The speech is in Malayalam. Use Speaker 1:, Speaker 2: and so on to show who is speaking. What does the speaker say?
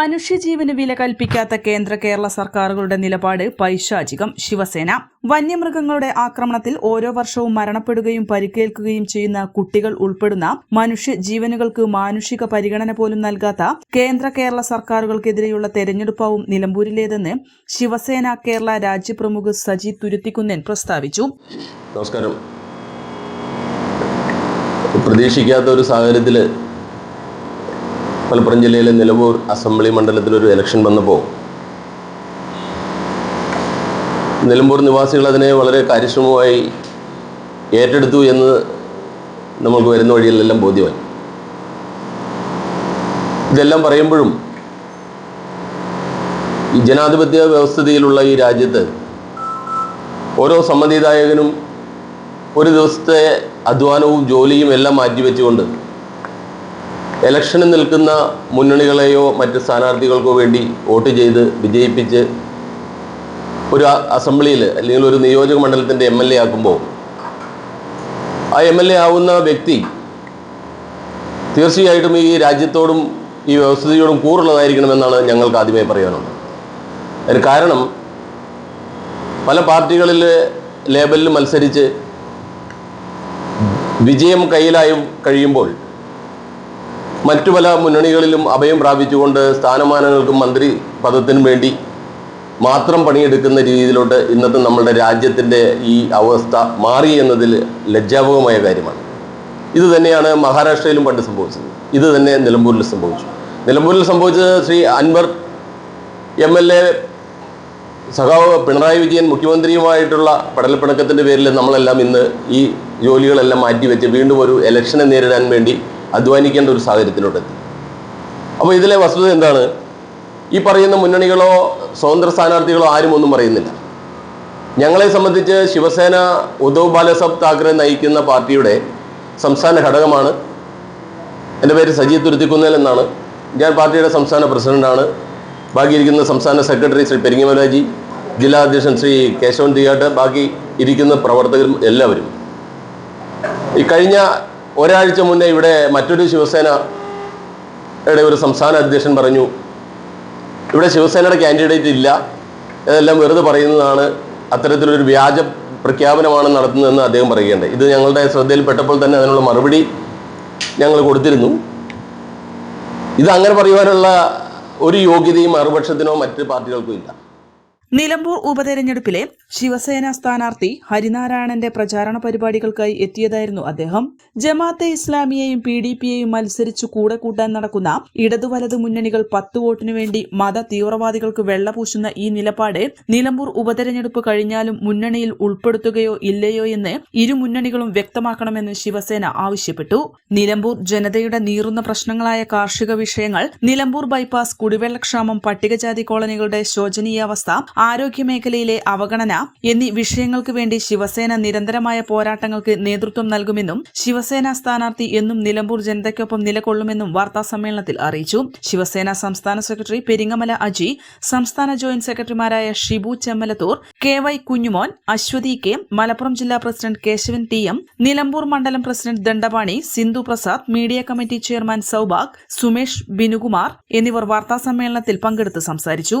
Speaker 1: മനുഷ്യജീവന് വില കൽപ്പിക്കാത്ത കേന്ദ്ര കേരള സർക്കാരുകളുടെ നിലപാട് പൈശാചികം. ശിവസേന വന്യമൃഗങ്ങളുടെ ആക്രമണത്തിൽ ഓരോ വർഷവും മരണപ്പെടുകയും പരിക്കേൽക്കുകയും ചെയ്യുന്ന കുട്ടികൾ ഉൾപ്പെടുന്ന മനുഷ്യ ജീവനുകൾക്ക് മാനുഷിക പരിഗണന പോലും നൽകാത്ത കേന്ദ്ര കേരള സർക്കാരുകൾക്കെതിരെയുള്ള തെരഞ്ഞെടുപ്പാവും നിലമ്പൂരിലേതെന്ന് ശിവസേന കേരള രാജ്യപ്രമുഖ് സജി തുരുത്തിക്കുന്നൻ പ്രസ്താവിച്ചു.
Speaker 2: നമസ്കാരം. പ്രതീക്ഷിക്കാത്ത ഒരു സാഹചര്യത്തിൽ മലപ്പുറം ജില്ലയിലെ നിലവൂർ അസംബ്ലി മണ്ഡലത്തിലൊരു ഇലക്ഷൻ വന്നപ്പോൾ നിലമ്പൂർ നിവാസികൾ അതിനെ വളരെ കാര്യക്ഷമമായി ഏറ്റെടുത്തു എന്ന് നമുക്ക് വരുന്ന വഴിയിലെല്ലാം ബോധ്യമായി. ഇതെല്ലാം പറയുമ്പോഴും ഈ ജനാധിപത്യ വ്യവസ്ഥിതിയിലുള്ള ഈ രാജ്യത്ത് ഓരോ സമ്മതിദായകനും ഒരു ദിവസത്തെ അധ്വാനവും ജോലിയും എല്ലാം മാറ്റിവെച്ചുകൊണ്ട് ഇലക്ഷന് നിൽക്കുന്ന മുന്നണികളെയോ മറ്റ് സ്ഥാനാർത്ഥികൾക്കോ വേണ്ടി വോട്ട് ചെയ്ത് വിജയിപ്പിച്ച് ഒരു അസംബ്ലിയിൽ അല്ലെങ്കിൽ ഒരു നിയോജക മണ്ഡലത്തിന്റെ എം എൽ എ ആക്കുമ്പോൾ ആ എം എൽ എ ആവുന്ന വ്യക്തി തീർച്ചയായിട്ടും ഈ രാജ്യത്തോടും ഈ വ്യവസ്ഥയോടും കൂറുള്ളതായിരിക്കണമെന്നാണ് ഞങ്ങൾക്ക് ആദ്യമേ പറയാനുള്ളത്. അതിന് കാരണം പല പാർട്ടികളിൽ ലേബലിൽ മത്സരിച്ച് വിജയം കയ്യിലായി കഴിയുമ്പോൾ മറ്റു പല മുന്നണികളിലും അഭയം പ്രാപിച്ചുകൊണ്ട് സ്ഥാനമാനങ്ങൾക്കും മന്ത്രി പദത്തിനും വേണ്ടി മാത്രം പണിയെടുക്കുന്ന രീതിയിലോട്ട് ഇന്നത്തെ നമ്മുടെ രാജ്യത്തിന്റെ ഈ അവസ്ഥ മാറി എന്നതിൽ ലജ്ജാപകമായ കാര്യമാണ്. ഇത് തന്നെയാണ് മഹാരാഷ്ട്രയിലും പണ്ട് സംഭവിച്ചത്. ഇത് തന്നെ നിലമ്പൂരിൽ സംഭവിച്ചു. നിലമ്പൂരിൽ സംഭവിച്ചത് Shri Anvar M L A സഖാവ് പിണറായി വിജയൻ മുഖ്യമന്ത്രിയുമായിട്ടുള്ള പടലപ്പിണക്കത്തിന്റെ പേരിൽ നമ്മളെല്ലാം ഇന്ന് ഈ ജോലികളെല്ലാം മാറ്റിവെച്ച് വീണ്ടും ഒരു ഇലക്ഷനെ നേരിടാൻ വേണ്ടി അധ്വാനിക്കേണ്ട ഒരു സാഹചര്യത്തിലോട്ടെത്തി. അപ്പോൾ ഇതിലെ വസ്തുത എന്താണ്? ഈ പറയുന്ന മുന്നണികളോ സ്വതന്ത്ര സ്ഥാനാർത്ഥികളോ ആരും ഒന്നും പറയുന്നില്ല. ഞങ്ങളെ സംബന്ധിച്ച് ശിവസേന ഉദ്ധവ് ബാലസാബ് താക്കറെ നയിക്കുന്ന പാർട്ടിയുടെ സംസ്ഥാന ഘടകമാണ്. എന്റെ പേര് സജി തുരുത്തിക്കുന്നേൽ എന്നാണ്. ഞാൻ പാർട്ടിയുടെ സംസ്ഥാന പ്രസിഡന്റാണ്. ബാക്കി ഇരിക്കുന്ന സംസ്ഥാന സെക്രട്ടറി ശ്രീ പെരിങ്ങമലാജി ജില്ലാ അധ്യക്ഷൻ ശ്രീ കേശവൻ തിയാട്ട് ബാക്കി ഇരിക്കുന്ന പ്രവർത്തകരും എല്ലാവരും. ഈ കഴിഞ്ഞ ഒരാഴ്ച മുന്നേ ഇവിടെ മറ്റൊരു ശിവസേനയുടെ ഒരു സംസ്ഥാന അധ്യക്ഷൻ പറഞ്ഞു ഇവിടെ ശിവസേനയുടെ കാൻഡിഡേറ്റ് ഇല്ല. ഇതെല്ലാം വെറുതെ പറയുന്നതാണ്. അത്തരത്തിലൊരു വ്യാജ പ്രഖ്യാപനമാണ് നടത്തുന്നതെന്ന് അദ്ദേഹം പറയുകയുണ്ടായി. ഇത് ഞങ്ങളുടെ ശ്രദ്ധയിൽപ്പെട്ടപ്പോൾ തന്നെ അതിനുള്ള മറുപടി ഞങ്ങൾ കൊടുത്തിരുന്നു. ഇത് അങ്ങനെ പറയുവാനുള്ള ഒരു യോഗ്യതയും മറുപക്ഷത്തിനോ മറ്റ് പാർട്ടികൾക്കും ഇല്ല.
Speaker 1: നിലമ്പൂർ ഉപതെരഞ്ഞെടുപ്പിലെ ശിവസേന സ്ഥാനാർത്ഥി ഹരിനാരായണന്റെ പ്രചാരണ പരിപാടികൾക്കായി എത്തിയതായിരുന്നു അദ്ദേഹം. ജമാഅത്തെ ഇസ്ലാമിയെയും പി ഡി പിയെയും മത്സരിച്ചു കൂടെ കൂട്ടാൻ നടക്കുന്ന ഇടതു വലതു മുന്നണികൾ പത്ത് വോട്ടിനു വേണ്ടി മത തീവ്രവാദികൾക്ക് വെള്ളപൂശുന്ന ഈ നിലപാട് നിലമ്പൂർ ഉപതെരഞ്ഞെടുപ്പ് കഴിഞ്ഞാലും മുന്നണിയിൽ ഉൾപ്പെടുത്തുകയോ ഇല്ലയോ എന്ന് ഇരു മുന്നണികളും വ്യക്തമാക്കണമെന്ന് ശിവസേന ആവശ്യപ്പെട്ടു. നിലമ്പൂർ ജനതയുടെ നീറുന്ന പ്രശ്നങ്ങളായ കാർഷിക വിഷയങ്ങൾ നിലമ്പൂർ ബൈപ്പാസ് കുടിവെള്ളക്ഷാമം പട്ടികജാതി കോളനികളുടെ ശോചനീയാവസ്ഥ ആരോഗ്യമേഖലയിലെ അവഗണന എന്നീ വിഷയങ്ങൾക്ക് വേണ്ടി ശിവസേന നിരന്തരമായ പോരാട്ടങ്ങൾക്ക് നേതൃത്വം നൽകുമെന്നും ശിവസേന സ്ഥാനാർത്ഥി എന്നും നിലമ്പൂർ ജനതയ്ക്കൊപ്പം നിലകൊള്ളുമെന്നും വാർത്താ സമ്മേളനത്തിൽ അറിയിച്ചു. ശിവസേന സംസ്ഥാന സെക്രട്ടറി പെരിങ്ങമല അജി സംസ്ഥാന ജോയിന്റ് സെക്രട്ടറിമാരായ Shibu Chemmalathur K Y Kunjumon Aswathy K Malappuram ജില്ലാ president Kesavan T M Nilambur മണ്ഡലം president Dandapani Sindhu Prasad media committee chairman Soubagh Sumesh Binukumar എന്നിവർ വാർത്താ സമ്മേളനത്തിൽ പങ്കെടുത്ത് സംസാരിച്ചു.